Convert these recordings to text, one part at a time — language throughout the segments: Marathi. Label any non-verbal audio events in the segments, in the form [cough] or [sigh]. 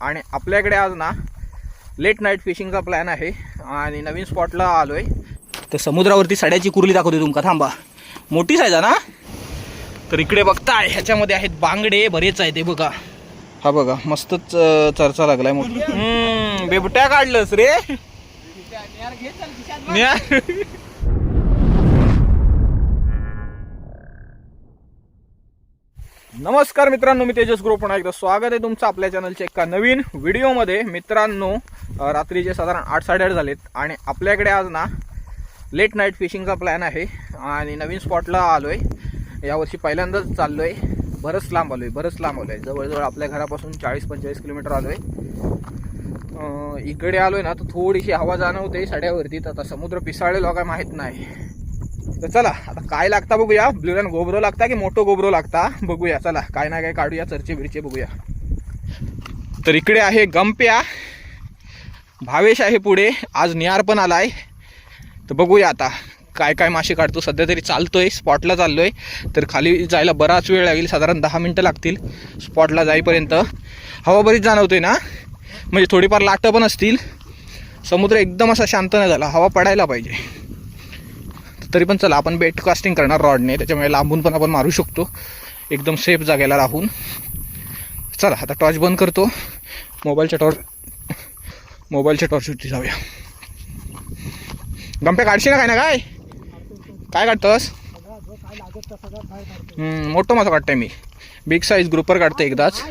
आणि आपल्याकडे आज ना लेट नाईट फिशिंगचा प्लॅन आहे. आणि नवीन स्पॉटला आलोय. तर समुद्रावरती सड्याची कुर्ली दाखवते तुमका. थांबा. मोठी साईज आहे ना? तर इकडे बघताय ह्याच्यामध्ये आहेत बांगडे बरेच आहेत ते बघा. हा बघा मस्तच चर्चा लागलाय मोठी हम्म, बेबट्या काढलंस रे. नमस्कार मित्रांनो मी तेजस ग्रुप. पुन्हा एकदा स्वागत आहे तुमचं आपल्या चॅनलच्या एका नवीन व्हिडिओमध्ये मित्रांनो रात्रीचे साधारण आठ साडेआठ झालेत आणि आपल्याकडे आज ना लेट नाईट फिशिंगचा प्लॅन आहे आणि नवीन स्पॉटला आलो आहे यावर्षी पहिल्यांदाच चाललो आहे बरंच लांब आलो आहे बरंच लांब आलो आहे जवळजवळ आपल्या घरापासून चाळीस पंचेचाळीस किलोमीटर आलो आहे इकडे आलो आहे ना तर थोडीशी हवा जाणवते साड्यावरती. तर आता समुद्र पिसाळेल काय माहीत नाही. तर चला आता काय लागता बघूया. ब्ल्युरन गोबरो लागता की मोठो गोबरो लागता? बघूया चला. काय ना काय काढूया चर्चे बिरचे बघूया. तर इकडे आहे गंप्या. भावेश आहे पुढे. आज निहार पण आलाय. तर बघूया आता काय काय मासे काढतो. सध्या तरी चालतोय स्पॉटला चाललोय. तर खाली जायला बराच वेळ लागेल साधारण दहा मिनटं लागतील स्पॉटला जाईपर्यंत. हवा बरीच जाणवतोय ना? म्हणजे थोडीफार लाटं पण असतील. समुद्र एकदम असा शांत नाही झाला. हवा पडायला पाहिजे. तरी पण चला आपण बेट कास्टिंग करणार रॉडने. त्याच्यामुळे लांबून पण आपण मारू शकतो. एकदम सेफ जागेला राहून. चला आता टॉर्च बंद करतो. मोबाईलच्या टॉर्च मोबाईलच्या टॉर्चवरती जाऊया. गंप्या काढशी ना काय ना काय? काय काढतोस? मोठं मासा काढतोय मी. बिग साईज ग्रुपर काढतोय एकदाच.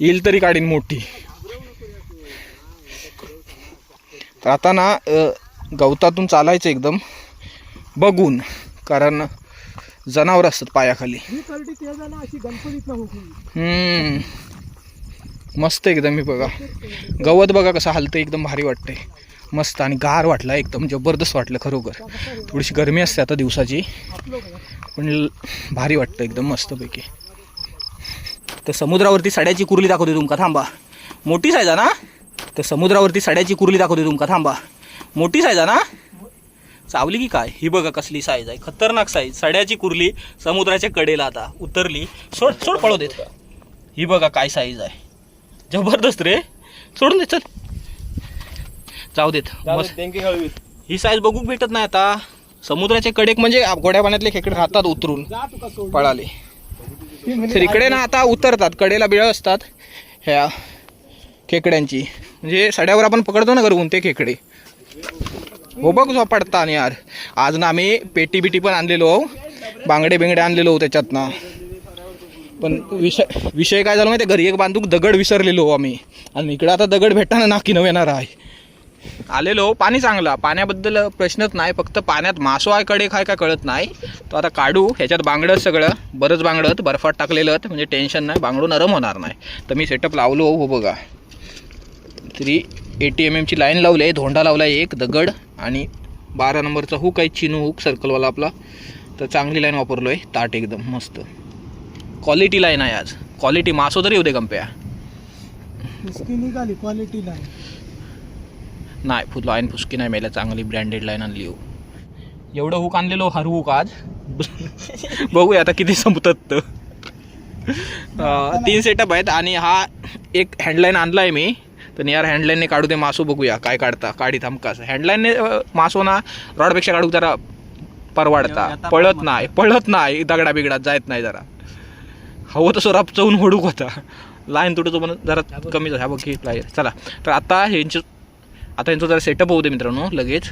येईल तरी काढीन मोठी तर आता ना गवतातून चालायचं एकदम. बघून कारण जनावर असतात पायाखाली. मस्त एकदम मी बघा. गवत बघा कसं हलतं एकदम भारी वाटतंय. मस्त आणि गार वाटला एकदम जबरदस्त वाटलं खरोखर. थोडीशी गरमी असते आता दिवसाची. पण भारी वाटतं एकदम मस्तपैकी. तर समुद्रावरती सड्याची कुर्ली दाखवते तुमका थांबा. मोठी साईज आहे ना तर समुद्रावरती सड्याची कुर्ली दाखवते तुमका थांबा. मोठी साईज आहे ना? चावली की काय? ही बघा कसली साईज आहे. खतरनाक साईज सड्याची कुर्ली समुद्राच्या कडेला आता उतरली. सोड सोड पळू देत. ही बघा काय साईज आहे. जबरदस्त रे. सोडून दे चल. जाऊ देत. ही साईज बघू भेटत नाही आता. समुद्राच्या कडेक म्हणजे गोड्या पाण्यातले खेकडे राहतात उतरून. पळाले. तर इकडे ना आता उतरतात. कडेला बिळ असतात. ह्या खेकड्यांची. म्हणजे सड्यावर आपण पकडतो ना घरून ते खेकडे. हो बघ जो पडता आणि यार. आज ना आम्ही पेटी बिटी पण आणलेलो बांगडे बिंगडे आणलेलो त्याच्यात ना पण विषय विषय काय झाला माहिती घरी एक बांधूक दगड विसरलेलो आम्ही. आणि इकडं आता दगड भेटताना नाकी नव येणार आहे. आलेलो पाणी चांगला. पाण्याबद्दल प्रश्नच नाही फक्त पाण्यात मासो आहे कडे काय काय कळत नाही. तो आता काढू ह्याच्यात बांगडं सगळं. बरंच बांगडत बर्फात टाकलेलं म्हणजे टेन्शन नाही बांगडू नरम होणार नाही. तर मी सेटअप लावलो हो बघा. तरी ए टी एम एमची लाईन लावली आहे धोंडा लावला आहे एक दगड आणि बारा नंबरचा हुक आहे चिनू हुक सर्कलवाला आपला. तर चांगली लाईन वापरलो आहे ताट एकदम मस्त. क्वालिटी लाईन आहे आज. क्वालिटी मासो तरी येऊ दे कंप्या निघाली क्वालिटी नाही नाही फुल लाईन फुसकी नाही मेला चांगली ब्रँडेड लाईन आणली हो. एवढं हुक आणलेलो हर हुक आज? [laughs] बघूया आता किती संपतात तीन सेटअप आहेत आणि हा एक हँडलाईन आणला आहे मी. तर यार हँडलाईनने काढू दे मासो बघूया काय काढता काढी थांबकास हँडलाईनने मासो ना रॉडपेक्षा काढू जरा परवाडता. पळत नाही पळत नाही दगडा बिगडात जायत नाही जरा. हवं तसं रपचवून होडूक होता. लाईन तुटतो पण जरा कमी झाला बघ लाईन चला तर आता ह्यांचं आता यांचं जरा सेटअप होऊ दे मित्रांनो लगेच.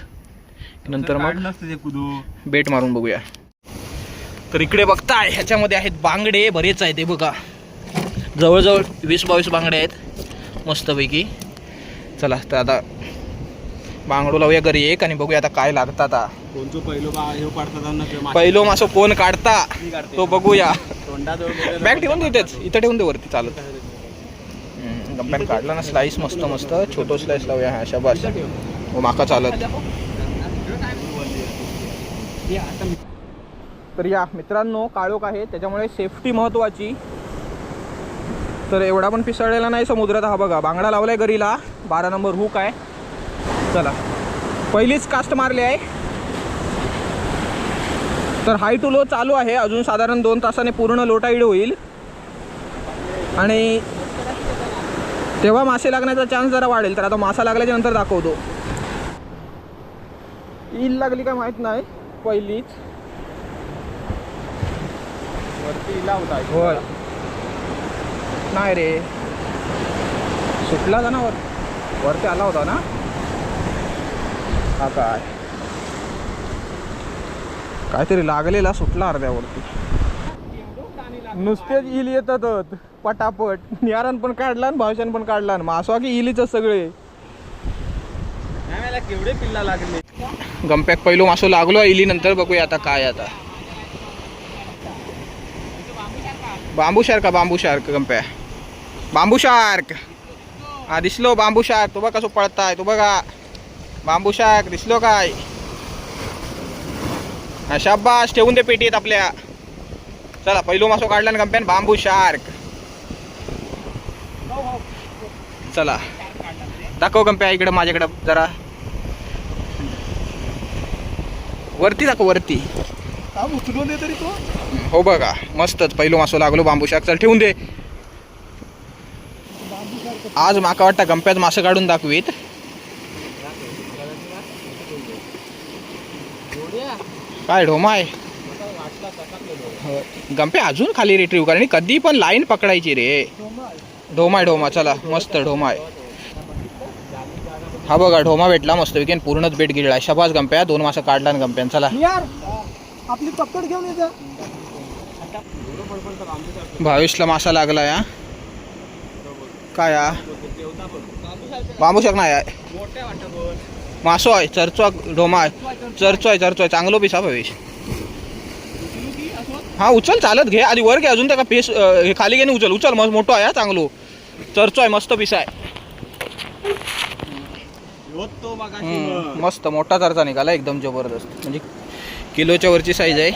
नंतर मग बेट मारून बघूया. तर इकडे बघताय ह्याच्यामध्ये आहेत बांगडे बरेच आहेत ते बघा. जवळजवळ वीस बावीस बांगडे आहेत. मस्तपैकी. चला तर आता बांगडू लावूया घरी एक आणि बघूया आता काय लागतं आता. कोणतो पहिलो मासो कोण काढता तो बघूया. बॅग ठेवून दे इथेच इथं ठेवून दे वरती चालत गप्प्यान काढला ना स्लाइस मस्त मस्त. छोटो स्लाइस लावूया. हा शाबास. हो माका चालत. तर या मित्रांनो काळोख आहे. त्याच्यामुळे सेफ्टी महत्वाची. तर एवढा पण पिसळलेला नाही समुद्रात. हा बघा बांगडा लावलाय गरीला. बारा नंबर हुक आहे. चला. पहिलीच कास्ट मारली आहे. तर हाय टू लो चालू आहे. अजून साधारण दोन तासाने पूर्ण लोटाईड होईल. आणि तेव्हा मासे लागण्याचा चान्स जरा वाढेल. तर आता मासा लागल्याच्या नंतर दाखवतो. ईल लागली काय माहीत नाही. पहिलीच. वरती होय. नाही रे. सुटला ना वर वरती आला होता ना? हा काय? काहीतरी लागलेला सुटला अर्ध्यावरती नुसतेच इल येतात. पटापट. निहारन पण काढला आणि भावशान पण काढला मासवा की इलीच सगळे. केवढे पिल्ला लागले? गंप्याक पहिलो मासो लागलो इली नंतर बघूया आता काय आता. बांबू शार्क का बांबू शार्क. गंप्या बांबू शार्क. हा दिसलो बांबू शार्क. तो बघ कसो पळताय तो बघा. बांबू शार्क दिसलो काय? हा शाबास ठेवून दे पेटीत आपल्या. चला पहिलो मासो काढला ना गंप्यान बांबू शार्क. चला. दाखव गंप्या इकडे माझ्याकडे जरा. वरती दाखव वरती. काम उचलून दे तरी तो. हो बघा मस्तच. पहिलो मासो लागलो बांबू शाक चल ठेवून दे. आज माका वाटतं गंप्यात मासे काढून दाखवीत. काय ढोमाय गंपे अजून खाली रिट्रीव कारण कधी पण लाईन पकडायची रे. ढोमाय ढोमा. चला मस्त ढोमाय हा बघा ढोमा भेटला मस्त विकेन पूर्णच बेट गिळला शबास गंप्या दोन मासा काढला ना गंप्यान चला. आपली पकड घेऊन भावेशला मासा लागला या काय या बांबू शकणार नाही आहे. मासो आहे चरचो ढोमा आहे. चरचो आहे चरचो आहे. चांगलो पिसा भावेश हा उचल चालत घे. आधी वर घे अजून त्या पेस हे खाली घेणे उचल. उचल मस्त मोठो आहे हा, चांगलो. चरचो आहे मस्त पिसा आहे. मस्त मोठा चरचा निघाला एकदम जबरदस्त. म्हणजे किलोच्या वरची साईज आहे.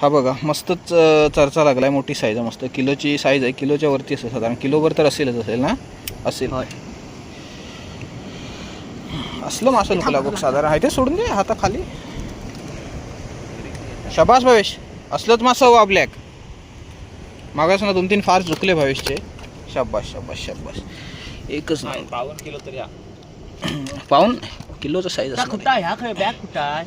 हा बघा मस्तच चर्चा लागलाय मोठी साईज आहे मस्त. किलोची साईज आहे किलोच्या वरती असेल साधारण. किलोभर तर असेलच असेल ना? असेल. असलं मासं नको लागू. साधारण आहे ते सोडून दे हाता खाली शबास भवेश. असलंच मासं हवं आपल्याक मागास ना दोन तीन फार चुकले भवेशचे. शबास शबास शबास. एकच नाही बावन्न किलो तरी हा. पाऊन किलोचं साईज ह्या बॅग कुठं आहे आहे.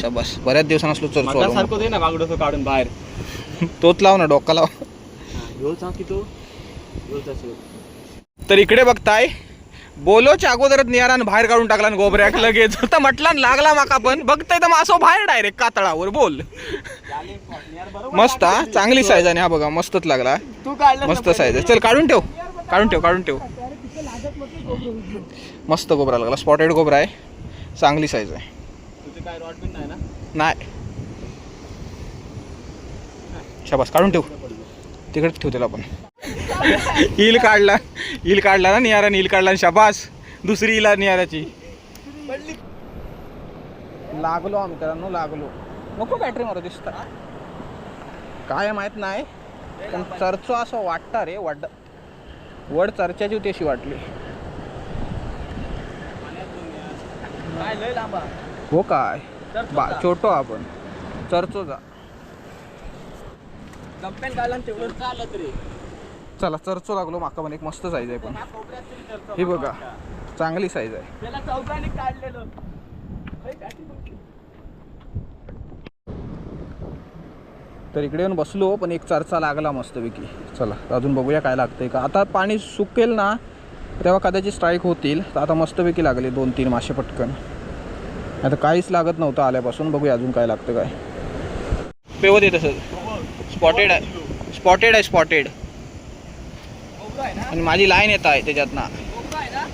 शबास. बऱ्याच दिवसांना असलो चल मधासारखं दे ना बागडोसं काढून बाहेर. तोच लाव ना डोका लाव. ह्यो सांग की तो? ह्यो तसं. तर इकडे बघताय बोलोच्या अगोदरच नियारान बाहेर काढून टाकला ना गोबऱ्याक लगेच. तर म्हटला न लागला माका पण. बघताय तर मासो बाहेर डायरेक्ट कातळावर बोल. मस्त हा चांगली साईज आहे हा बघा मस्तच लागला. तू काढलं मस्त साईज आहे. चल काढून ठेव. काढून ठेव काढून ठेव. मस्त गोबरा लागला. स्पॉटेड गोबरा आहे. चांगली साईज आहे. काय रॉड बिन नाही ना? नाही. शाबास काढून ठेव. तिकडेच ठेव त्याला आपण. हिल काढला. हिल काढला ना नियारा हिल काढला आणि शाबास. दुसरी इला नियाराची लागलो आम्ही मित्रांनो लागलो. नको बॅटरी मारू दिसत. काय माहीत नाही पण चर्चो असं वाटतं रे वड. वड चर्चाची होती अशी वाटली. काय लय लांबा हो काय? बा छोटो आपण. चर्चो जा चला चर्चो लागलो माका पण एक मस्त साईज आहे पण. हे बघा चांगली साईज आहे. त्याला चौकाने काढलेलं. तर इकडे येऊन बसलो पण एक चर्चा लागला मस्तपैकी. चला अजून बघूया काय लागतंय का. आता पाणी सुकेल ना तेव्हा कदाचित स्ट्राईक होतील. तर आता मस्तपैकी लागले दोन तीन मासे पटकन. आता काहीच लागत नव्हतं आल्यापासून. बघूया अजून काय लागतं काय. पेवत येतं सर. स्पॉटेड आहे. स्पॉटेड आहे स्पॉटेड आणि माझी लाईन येत आहे त्याच्यात ना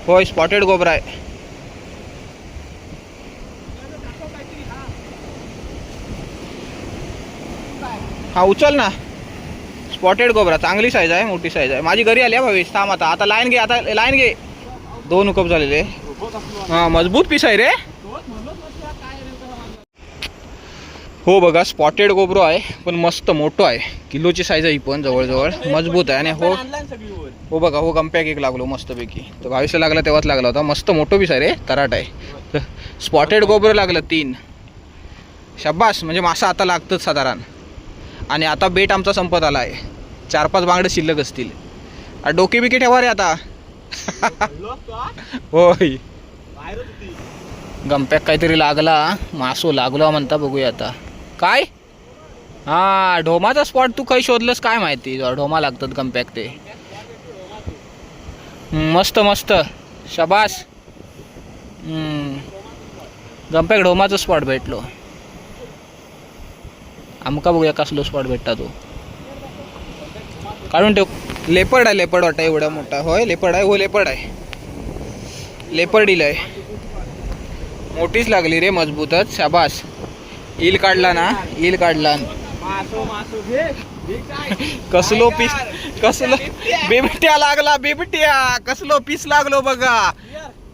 होय स्पॉटेड गोबरा आहे. हा उचल ना. स्पॉटेड गोबरा चांगली साईज आहे मोठी साईज आहे. माझी घरी आली आहे भावेश थांब आता. आता लाईन घे आता लाईन घे. दोन उकप झालेले. हा मजबूत पीस आहे रे. हो बघा स्पॉटेड गोबरो आहे पण मस्त मोठं आहे. किलोची साईज आहे पण जवळजवळ. मजबूत आहे आणि हो हो बघा हो गंप्याक एक लागलो मस्तपैकी. तर भावीसला लागला तेव्हाच लागला होता. मस्त मोठं बी आहे रे तराट आहे. स्पॉटेड गोबर लागलं तीन. शब्बास म्हणजे मासा आता लागतंच साधारण. आणि आता बेट आमचा संपत आला आहे चार पाच बांगडं शिल्लक असतील. डोके बिके ठेवा रे आता. होय. गंप्याक काहीतरी लागला. मासो लागलो म्हणता बघूया आता. काय? हा ढोमाचा स्पॉट तू काही शोधलंस काय माहिती? ढोमा लागतात गंप्याक ते. मस्त मस्त. शबास. गंपॅक ढोमाचा स्पॉट भेटलो? आमका बघूया कसलो स्पॉट भेटता तो. काढून ठेव. लेपर्ड आहे लेपर्ड वाटा एवढा मोठा. होय लेपर्ड आहे हो लेपर्ड आहे. लेपर्ड आहे मोठीच लागली रे मजबूतच. शाबास. इल काढला ना? इल काढला. कसलो पीस कसलो बिबट्या लागला बिबट्या. कसलो पीस लागलो बघा.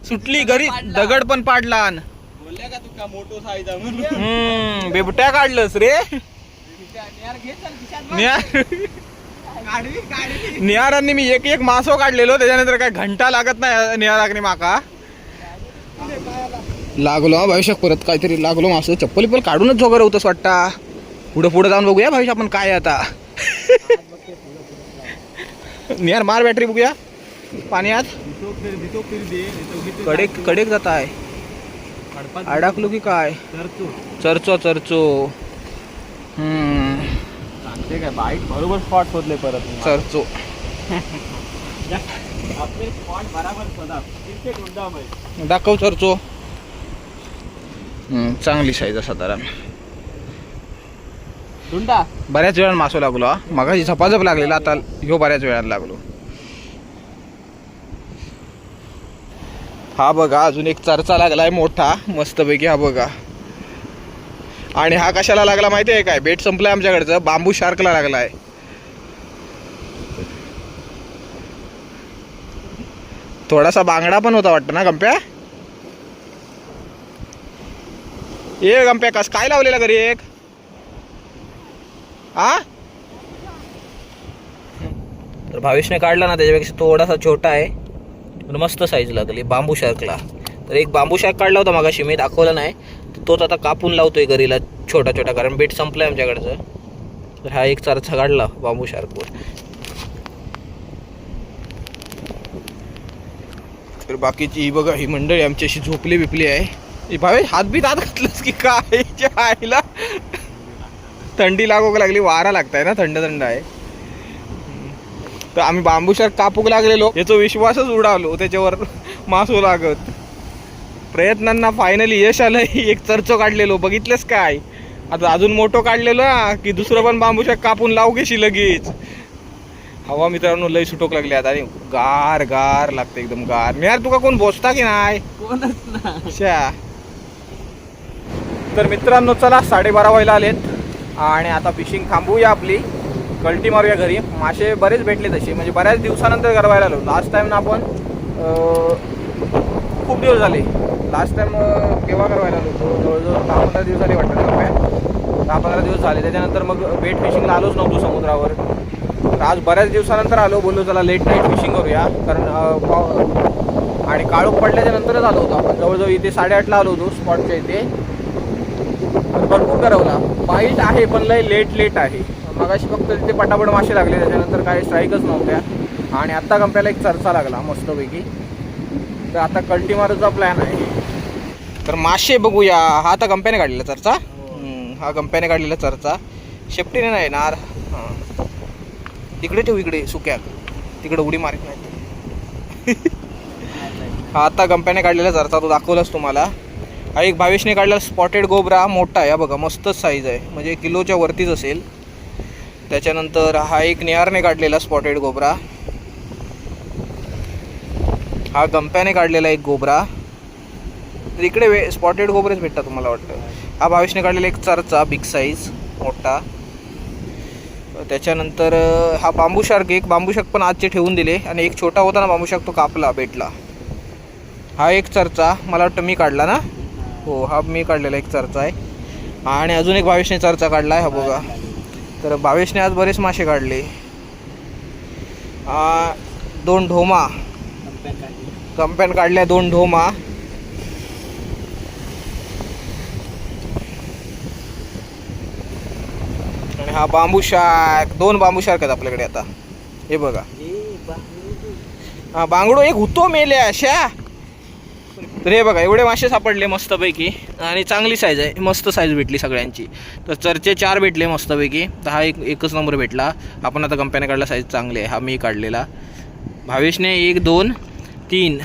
सुटली घरी दगड पण पाडला. हम्म बेबट्या काढलंस रे. निहारांनी मी एक एक मासो काढलेलो त्याच्यानंतर काय घंटा लागत नाही निहाराकनी माका. लागलो हा भविष्यात परत काहीतरी लागलो मासं चप्पल पण काढूनच जोगर होतंस वाटता. पुढं पुढं जाऊन बघूया भविष्य आपण काय आता. [laughs] निहार मार बॅटरी बघूया. पाण्यात कडेक कडेक जात आहे. अडकलो की काय? चर्चो चर्चो. हम्म. काय बाईक बरोबर स्पॉट शोधले परत चर्चो. [laughs] दाखव चर्चो. चांगली साईज आहे साधारण. बऱ्याच वेळानं मासो लागलो हा. मगाशी झपाझप लागलेला आता ह्यो बऱ्याच वेळानं लागलो. हा बघा अजून एक चर्चा लागलाय मोठा मस्तपैकी हा बघा. आणि हा कशाला लागला माहिती आहे काय? बेट संपलाय आमच्याकडचं बांबू शार्कला लागलाय. थोडासा बांगडा पण होता वाटतं ना गंप्या? ए गंप्या कस काय लावलेला घरी एक? आ? तर भावेशने काढला ना त्याच्यापेक्षा थोडासा छोटा आहे. पण मस्त साईज लागली बांबू शार्कला तर एक बांबू शार्क काढला होता मागाशी मी दाखवला नाही. तर तोच आता कापून लावतोय घरीला छोटा छोटा कारण बेट संपलाय आमच्याकडचं. तर हा एक चारचा काढला बांबू शार्कवर तर बाकीची ही बघा ही मंडळी आमच्याशी झोपली बिपली आहे. भावे हात बीत आत घातलंस की काय? [laughs] आईला थंडी लागू लागली वारा लागताय ना थंड थंड आहे. तर आम्ही बांबू शार्क कापूक लागलेलो. याचा विश्वासच उडालो त्याच्यावर मासो लागत. प्रयत्नांना फायनली यश आलं एक चर्चो काढलेलो बघितलंस काय? आता अजून मोठं काढलेलो हा की दुसरं पण बांबू शार्क कापून लावू घेशी लगेच. हवा मित्रांनो लय सुटोक लागली आता आणि गार गार लागते एकदम गार. यार तुका कोण बोसता की नाही? कोणच ना तर मित्रांनो चला साडेबारा व्हायला आलेत. आणि आता फिशिंग थांबवूया आपली. कल्टी मारूया घरी. मासे बरेच भेटले तसे. म्हणजे बऱ्याच दिवसानंतर गरवायला आलो. लास्ट टाइम ना आपण खूप दिवस झाले. लास्ट टाईम केव्हा गरवायला आलो? होतो जवळजवळ दहा पंधरा दिवस झाले वाटतं ना दहा पंधरा दिवस झाले. त्याच्यानंतर मग बेट फिशिंगला आलोच नव्हतो समुद्रावर. तर आज बऱ्याच दिवसानंतर आलो. बोललो चला लेट नाईट फिशिंग करूया. कारण आणि काळोख पडल्याच्या नंतरच आलो होतो आपण. जवळजवळ इथे साडेआठला आलो होतो स्पॉटच्या इथे. भरपूर करवला. बाईट आहे पण लय लेट लेट आहे. मगाशी फक्त तिथे पटापट मासे लागले त्याच्यानंतर काही स्ट्राईकच नव्हत्या. आणि आत्ता कंप्याला एक चर्चा लागला मस्तपैकी. तर आता कल्टी मारूचा प्लॅन आहे. तर मासे बघूया. हा आता कंप्याने काढलेला चर्चा? हा कंप्याने काढलेला चर्चा. शेपटीने नाही येणार. हां. तिकडे ठेवू इकडे सुक्याक तिकडे उडी मारत नाही. [laughs] हा आता गंप्याने काढलेला चरचा तो दाखवलाच तुम्हाला. हा एक भावेशने काढलेला स्पॉटेड गोबरा मोठा आहे. बघा मस्तच साईज आहे. म्हणजे किलोच्या वरतीच असेल. त्याच्यानंतर हा एक निहारने काढलेला स्पॉटेड गोबरा. हा गंप्याने काढलेला एक गोबरा. तर इकडे वे स्पॉटेड गोबरेच भेटतात तुम्हाला वाटतं. हा भावेशने काढलेला एक चरचा बिग साईज मोठा. त्याच्यानंतर हा बांबू शार्क एक. बांबू शार्क पण आजचे ठेवून दिले. आणि एक छोटा होता ना बांबू शार्क तो कापला भेटला हा एक चरचा. मला वाटतं मी काढला ना? हो हा मी काढलेला एक चर्चा आहे. आणि अजून एक भावेशने चर्चा आहे हा बघा. तर भावेशने आज बरेच मासे काढले. दोन ढोमा. कंपॅन काढल्या दोन ढोमा. आणि हा बांबू शार्क दोन बांबू शार्क आहेत आपल्याकडे आता. हे बघा. हा बांगडो एक होतो मेले अशा तर हे बघा एवढे मासे सापडले मस्तपैकी आणि चांगली साईज आहे. मस्त साईज भेटली सगळ्यांची. तर चर्चे चार भेटले मस्तपैकी. तर हा एक एकच नंबर भेटला. आपण आता कंपनी काढला साईज चांगली आहे. हा मी काढलेला. भावेशने एक दोन तीन.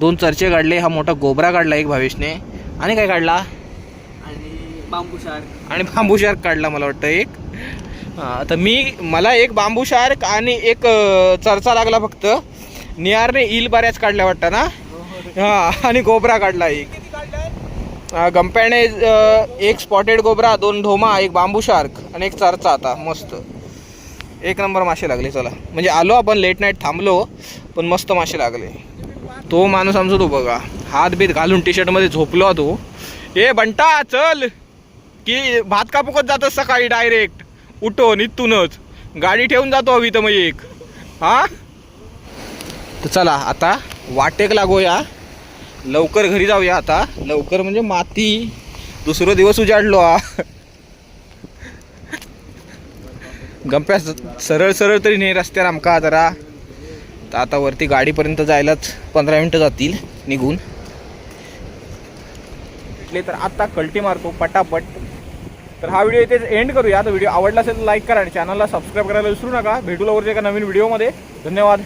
दोन चर्चे काढले. हा मोठा गोबरा काढला एक भावेशने. आणि काय काढला? आणि बांबू शार्क. आणि बांबू शार्क काढला मला वाटतं एक. हां तर मी मला एक बांबू शार्क आणि एक चरचा लागला फक्त. निहारने इल बऱ्याच काढल्या वाटतं ना? हां आणि गोबरा काढला एक. गंप्याने एक स्पॉटेड गोबरा दोन ढोमा एक बांबू शार्क आणि एक चरचा आता मस्त. एक नंबर मासे लागले चला. म्हणजे आलो आपण लेट नाईट थांबलो पण मस्त मासे लागले. तो माणूस आमचा तो बघा. हात बीत घालून टी शर्टमध्ये झोपलो तो. ए बंटा चल. की भात कापूकच जातच सकाळी डायरेक्ट उठून इथूनच. गाडी ठेवून जातो हवी तर मग एक. हा? तर चला आता वाटेक लागूया. लवकर घरी जाऊया आता. लवकर म्हणजे माती. दुसरा दिवस उजाडलो हा. गंप्या सरळ सरळ तरी नाही रस्त्यावर आमका जरा. तर आता वरती गाडीपर्यंत जायलाच पंधरा मिनटं जातील निघून. भेटले तर आता कल्टी मारतो पटापट. तर हा व्हिडिओ इथेच एंड करूया. तर व्हिडिओ आवडला असेल तर लाईक करा आणि चॅनलला सबस्क्राईब करायला विसरू नका. भेटू लवकरच्या एका नवीन व्हिडिओमध्ये धन्यवाद.